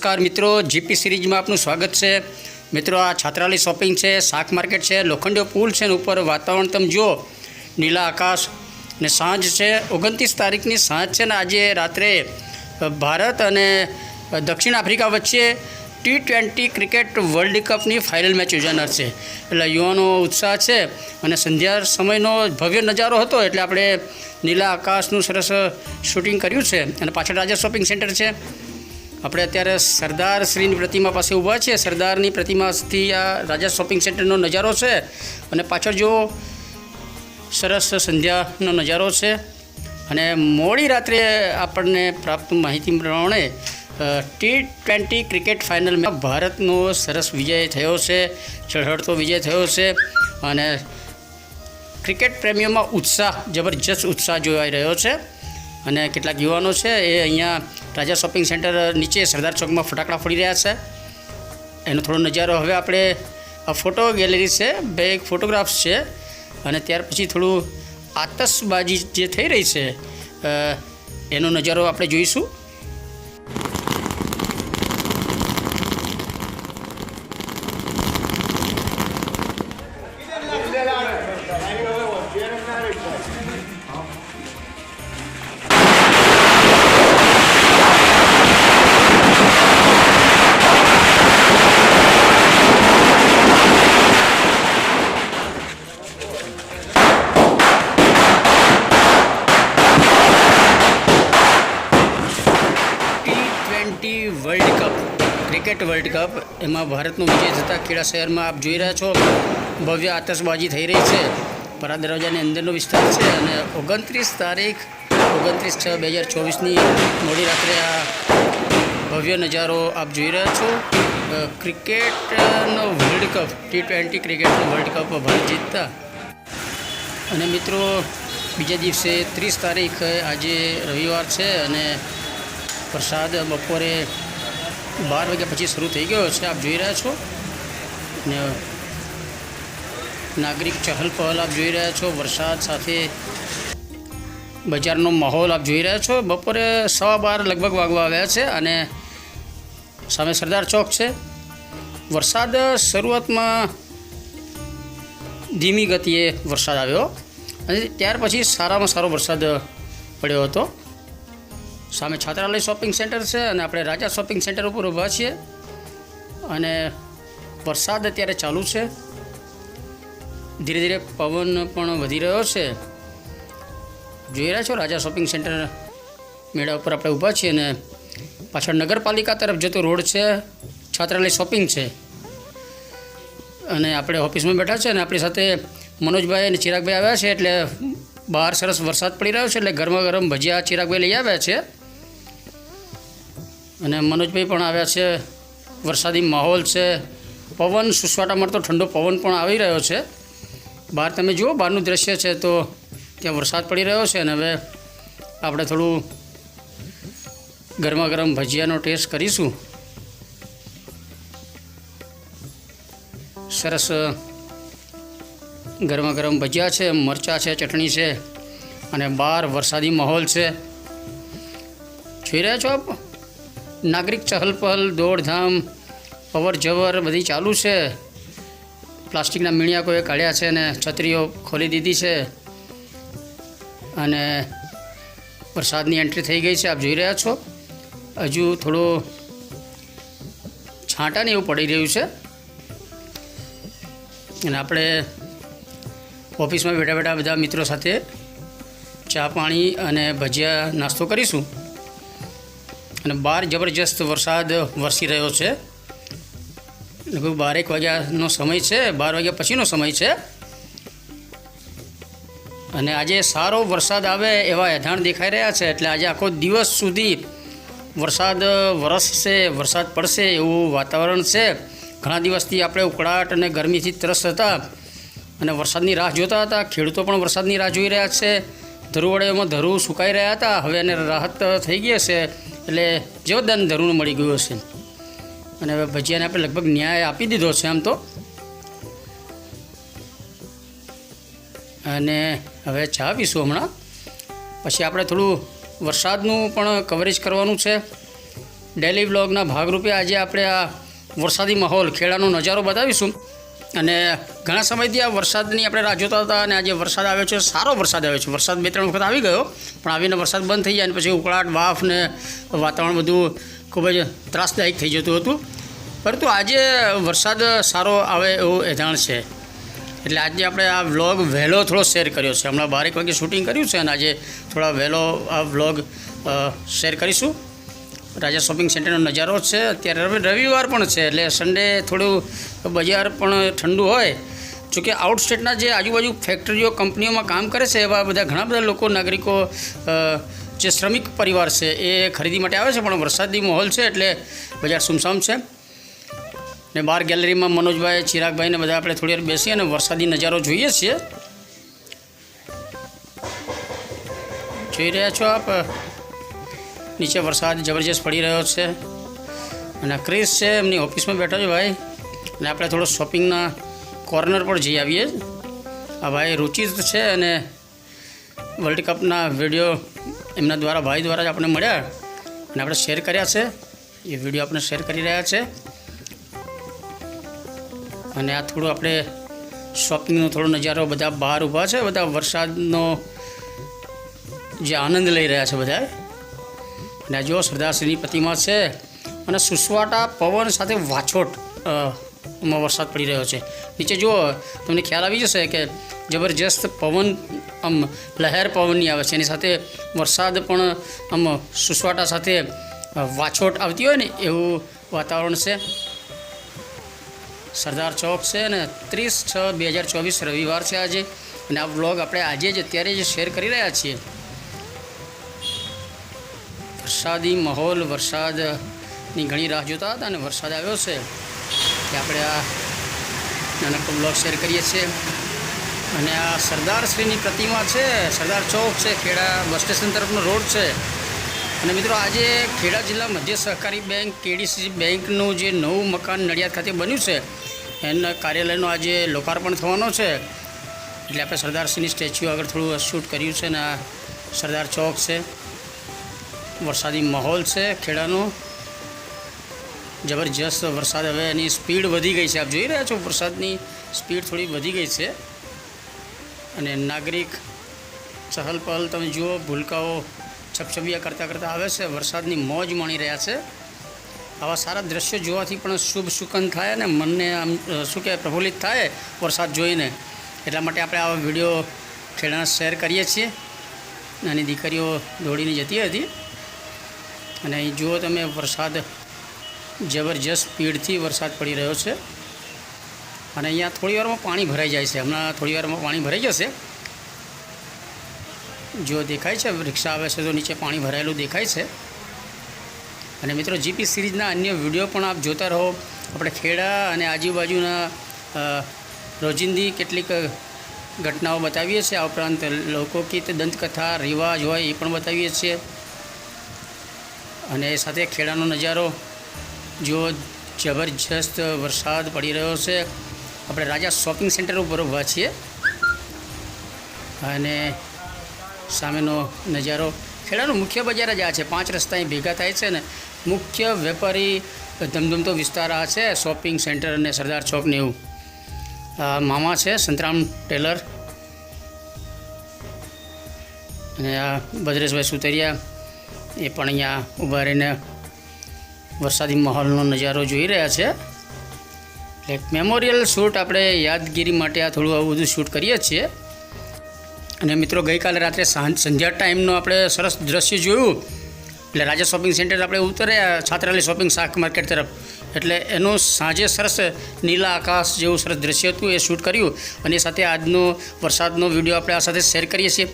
નમસ્કાર મિત્રો જીપી સિરીઝમાં આપનું સ્વાગત છે. મિત્રો, આ છાત્રાલય શોપિંગ છે, શાક માર્કેટ છે લોખંડીયો પુલ છે ને ઉપર વાતાવરણ તમે જુઓ. નીલા આકાશ ને સાંજ છે, ઓગણત્રીસ તારીખની સાંજ છે ને આજે રાત્રે ભારત અને દક્ષિણ આફ્રિકા વચ્ચે ટી ટ્વેન્ટી ક્રિકેટ વર્લ્ડ કપની ફાઇનલ મેચ યોજાનાર છે. એટલે યુવાનો ઉત્સાહ છે અને સંધ્યા સમયનો ભવ્ય નજારો હતો એટલે આપણે નીલા આકાશનું સરસ શૂટિંગ કર્યું છે. અને પાછળ રાજા શોપિંગ સેન્ટર છે. આપણે અત્યારે સરદાર શ્રીની પ્રતિમા પાસે ઊભા છીએ. સરદારની પ્રતિમાથી આ રાજા શોપિંગ સેન્ટરનો નજારો છે. અને પાછળ જો સરસ સંધ્યાનો નજારો છે. અને મોડી રાત્રે આપણને પ્રાપ્ત માહિતી પ્રમાણે ટી ટ્વેન્ટી ક્રિકેટ ફાઇનલમાં ભારતનો સરસ વિજય થયો છે. ચઢળતો વિજય થયો છે. અને ક્રિકેટ પ્રેમીઓમાં ઉત્સાહ, જબરજસ્ત ઉત્સાહ જોવાઈ રહ્યો છે. અને કેટલાક યુવાનો છે એ અહીંયા રાજા શોપિંગ સેન્ટર નીચે સરદાર ચોકમાં ફટાકડા ફોડી રહ્યા છે. એનો થોડો નજારો હવે આપણે આ ફોટો ગેલેરી છે, બે એક ફોટોગ્રાફ્સ છે અને ત્યાર પછી થોડું આતશબાજી જે થઈ રહી છે એનો નજારો આપણે જોઈશું. Twenty world cup cricket world cup એમાં ભારતનો વિજય થતાં ખેડા શહેરમાં આપ જોઈ રહ્યા છો. ભવ્ય આતશબાજી થઈ રહી છે. પરા દરવાજાની અંદરનો વિસ્તાર છે અને ઓગણત્રીસ તારીખ, ઓગણત્રીસ છ બે હજાર ચોવીસની મોડી રાત્રે આ ભવ્ય નજારો આપ જોઈ રહ્યા છો. ક્રિકેટનો વર્લ્ડ કપ ટી ટ્વેન્ટી ક્રિકેટનો વર્લ્ડ કપ ભારત જીતતા. અને મિત્રો, બીજા દિવસે ત્રીસ તારીખ આજે રવિવાર છે અને વરસાદ બપોરે બાર વાગ્યા પછી શરૂ થઈ ગયો છે. આપ જોઈ રહ્યા છો? નાગરિક ચહલ પહલ આપ જોઈ રહ્યા છો. વરસાદ સાથે બજારનો માહોલ આપ જોઈ રહ્યા છો. બપોરે સવા બાર લગભગ વાગવા આવ્યા છે અને સામે સરદાર ચોક છે. વરસાદ શરૂઆતમાં ધીમી ગતિએ વરસાદ આવ્યો અને ત્યાર પછી સારામાં સારો વરસાદ પડ્યો હતો. સામે છાત્રાલય શોપિંગ સેન્ટર છે અને આપણે રાજા શોપિંગ સેન્ટર ઉપર ઊભા છીએ. અને વરસાદ અત્યારે ચાલુ છે. ધીરે ધીરે પવન પણ વધી રહ્યો છે. જોઈ રહ્યા છો, રાજા શોપિંગ સેન્ટર મેળા ઉપર આપણે ઊભા છીએ અને પાછળ નગરપાલિકા તરફ જતો રોડ છે, છાત્રાલય શોપિંગ છે. અને આપણે ઓફિસમાં બેઠા છે અને આપણી સાથે મનોજભાઈ અને ચિરાગભાઈ આવ્યા છે એટલે બહાર સરસ વરસાદ પડી રહ્યો છે એટલે ગરમા ગરમ ભજીયા ચિરાગભાઈ લઈ આવ્યા છે. અને મનોજભાઈ પણ આવ્યા છે. વરસાદી માહોલ છે. પવન, સુસવાટા મળતો ઠંડો પવન પણ આવી રહ્યો છે. બહાર તમે જુઓ, બહારનું દ્રશ્ય છે તો ત્યાં વરસાદ પડી રહ્યો છે અને હવે આપણે થોડું ગરમા ગરમ ભજીયાનો ટેસ્ટ કરીશું. સરસ ગરમા ગરમ ભજીયા છે, મરચાં છે, ચટણી છે અને બહાર વરસાદી માહોલ છે. જોઈ રહ્યા છો આપ? નાગરિક ચહલ પહલ, દોડધામ અવર જવર બધી ચાલુ છે. પ્લાસ્ટિકના મીણિયા કોઈએ કાઢ્યા છે અને છત્રીઓ ખોલી દીધી છે. અને વરસાદની એન્ટ્રી થઈ ગઈ છે, આપ જોઈ રહ્યા છો. હજુ થોડો છાંટાને એવું પડી રહ્યું છે. અને આપણે ઓફિસમાં બેઠા બેઠા બધા મિત્રો સાથે ચા પાણી અને ભજીયા નાસ્તો કરીશું. અને બહાર જબરજસ્ત વરસાદ વરસી રહ્યો છે. લગભગ બારેક વાગ્યાનો સમય છે, બાર વાગ્યા પછીનો સમય છે. અને આજે સારો વરસાદ આવે એવા એધાણ દેખાઈ રહ્યા છે, એટલે આજે આખો દિવસ સુધી વરસાદ વરસશે, વરસાદ પડશે એવું વાતાવરણ છે. ઘણા દિવસથી આપણે ઉકળાટ અને ગરમીથી ત્રસ્ત હતા અને વરસાદની રાહ જોતા હતા. ખેડૂતો પણ વરસાદની રાહ જોઈ રહ્યા છે. ધરુવડેમાં ધરું સુકાઈ રહ્યા હતા. હવે એને રાહત થઈ ગઈ હશે. એટલે જીવતદાન ધરુનું મળી ગયું હશે. અને હવે ભજીયાને આપણે લગભગ ન્યાય આપી દીધો છે આમ તો. અને હવે ચા પીશું હમણાં. પછી આપણે થોડું વરસાદનું પણ કવરેજ કરવાનું છે. ડેલી વ્લોગના ભાગરૂપે આજે આપણે આ વરસાદી માહોલ, ખેડાનો નજારો બતાવીશું. અને ઘણા સમયથી આ વરસાદની આપણે રાહ જોતા હતા અને આજે વરસાદ આવ્યો છે, સારો વરસાદ આવ્યો છે. વરસાદ બે ત્રણ વખત આવી ગયો, પણ આવીને વરસાદ બંધ થઈ જાય અને પછી ઉકળાટ વાફ ને વાતાવરણ બધું ખૂબ જ ત્રાસદાયક થઈ જતું હતું. પરંતુ આજે વરસાદ સારો આવે એવું એધાણ છે. એટલે આજે આપણે આ વ્લોગ વહેલો થોડો શેર કર્યો છે. હમણાં બારેક વાગે શૂટિંગ કર્યું છે અને આજે થોડા વહેલો આ વ્લોગ શેર કરીશું. રાજા શોપિંગ સેન્ટરનો નજારો છે. અત્યારે રવિવાર પણ છે, એટલે સન્ડે થોડું બજાર પણ ઠંડુ હોય. જોકે આઉટ સ્ટેટના જે આજુબાજુ ફેક્ટરીઓ કંપનીઓમાં કામ કરે છે, એવા બધા ઘણા બધા લોકો, નાગરિકો જે શ્રમિક પરિવાર છે, એ ખરીદી માટે આવે છે, પણ વરસાદી માહોલ છે, એટલે બજાર સુમસામ છે. ને બહાર ગેલેરીમાં મનોજભાઈ, ચિરાગભાઈ ને બધા આપણે થોડી વાર બેસી અને વરસાદી નજારો જોઈએ છીએ. જોઈ રહ્યા છો આપ? નીચે વરસાદ જબરજસ્ત પડી રહ્યો છે. અને ક્રિસ છે, એમની ઓફિસમાં બેઠો છે ભાઈ. અને આપણે થોડો શોપિંગના કોર્નર પર જઈ આવીએ. આ ભાઈ રુચિત છે અને વર્લ્ડ કપના વીડિયો એમના દ્વારા, ભાઈ દ્વારા જ આપણે મળ્યા. અને આપણે શેર કર્યા છે. એ વીડિયો આપણે શેર કરી રહ્યા છે. અને આ થોડું આપણે શોપિંગનો થોડો નજારો બધા બહાર ઊભા છે, બધા વરસાદનો જે આનંદ લઈ રહ્યા છે બધા આ જો સરદારશ્રીની પ્રતિમા છે અને સુસવાટા પવન સાથે વાછોટમાં વરસાદ પડી રહ્યો છે. નીચે જુઓ, તમને ખ્યાલ આવી જશે કે જબરજસ્ત પવન, આમ, લહેર પવનની આવે છે. એની સાથે વરસાદ પણ, આમ, સુસવાટા સાથે વાછોટ આવતી હોય ને એવું વાતાવરણ છે. સરદાર ચોક છે અને ત્રીસ છ બે હજાર ચોવીસ રવિવાર છે આજે. અને આ વ્લોગ આપણે આજે જ અત્યારે જ શેર કરી રહ્યા છીએ. વરસાદી માહોલ, વરસાદની ઘણી રાહ જોતા હતા અને વરસાદ આવ્યો છે કે આપણે આ નાનકડો બ્લોગ શેર કરીએ છીએ. અને આ સરદારશ્રીની પ્રતિમા છે, સરદાર ચોક છે, ખેડા બસ સ્ટેશન તરફનો રોડ છે. અને મિત્રો આજે ખેડા જિલ્લા મધ્ય સહકારી બેંક, કેડીસી બેંકનું જે નવું મકાન નડિયાદ ખાતે બન્યું છે, એના કાર્યાલયનો આજે લોકાર્પણ થવાનો છે. એટલે આપણે સરદારશ્રીની સ્ટેચ્યુ આગળ થોડું શૂટ કર્યું છે ને આ સરદાર ચોક છે. વરસાદી માહોલ છે, ખેડાનો. જબરજસ્ત વરસાદ. હવે એની સ્પીડ વધી ગઈ છે. આપ જોઈ રહ્યા છો વરસાદની સ્પીડ થોડી વધી ગઈ છે. અને નાગરિક ચહલ પહલ તમે જુઓ, ભૂલકાઓ છપછબિયા કરતાં કરતાં આવે છે. વરસાદની મોજ માણી રહ્યા છે. આવા સારા દ્રશ્યો જોવાથી પણ શુભ સુકન થાય અને મનને આમ શું કહેવાય, પ્રફુલ્લિત થાય વરસાદ જોઈને. એટલા માટે આપણે આવા વીડિયો ખેડાના શેર કરીએ છીએ. નાની દીકરીઓ દોડીને જતી હતી. અને અહીં જુઓ તમે, વરસાદ જબરજસ્ત સ્પીડથી વરસાદ પડી રહ્યો છે. અને અહીંયા થોડી વારમાં પાણી ભરાઈ જાય છે. હમણાં થોડી વારમાં પાણી ભરાઈ જશે. જો દેખાય છે રિક્ષા આવે છે તો નીચે પાણી ભરાયેલું દેખાય છે. અને મિત્રો, જીપી સિરીઝના અન્ય વીડિયો પણ આપ જોતા રહો. આપણે ખેડા અને આજુબાજુના રોજિંદી કેટલીક ઘટનાઓ બતાવીએ છીએ. આ ઉપરાંત લોકગીત દંતકથા, રિવાજ હોય એ પણ બતાવીએ છીએ. અને સાથે ખેડાનો નજારો જો જબરજસ્ત વરસાદ પડી રહ્યો છે. આપણે રાજા શોપિંગ સેન્ટર ઉપર ઊભા છીએ. અને સામેનો નજારો, ખેડાનું મુખ્ય બજાર જ આ છે. પાંચ રસ્તા ભેગા થાય છે ને, મુખ્ય વેપારી ધમધમતો વિસ્તાર આ છે, શોપિંગ સેન્ટર અને સરદાર ચોક ને એવું. મામા છે, સંતરામ ટેલર. અને આ ભદ્રેશભાઈ સુતરિયા એ પણ અહીંયા ઊભા રહીને વરસાદી માહોલનો નજારો જોઈ રહ્યા છે. એટલે મેમોરિયલ શૂટ આપણે યાદગીરી માટે આ થોડું આવું બધું શૂટ કરીએ છીએ. અને મિત્રો ગઈકાલે રાત્રે સંધ્યા ટાઈમનું આપણે સરસ દ્રશ્ય જોયું. એટલે રાજા શોપિંગ સેન્ટર આપણે ઉતર્યા છાત્રાલય શોપિંગ શાક માર્કેટ તરફ. એટલે એનું સાંજે સરસ નીલા આકાશ જેવું સરસ દ્રશ્ય હતું એ શૂટ કર્યું. અને સાથે આજનો વરસાદનો વીડિયો આપણે આ સાથે શેર કરીએ છીએ.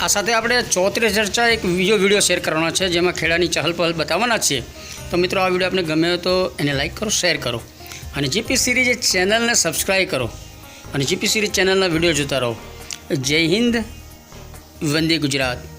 આ સાથે આપણે ચોત્રીસ ચર્ચા એક બીજો વીડિયો શેર કરવાનો છે, જેમાં ખેડાની ચહલ પહલ બતાવવાના છીએ. તો મિત્રો, આ વીડિયો આપણે ગમે તો એને લાઈક કરો, શેર કરો. અને જીપી સિરીઝ ચેનલને સબસ્ક્રાઈબ કરો. અને જીપી સિરીઝ ચેનલના વીડિયો જોતા રહો. જય હિન્દ, વંદે ગુજરાત.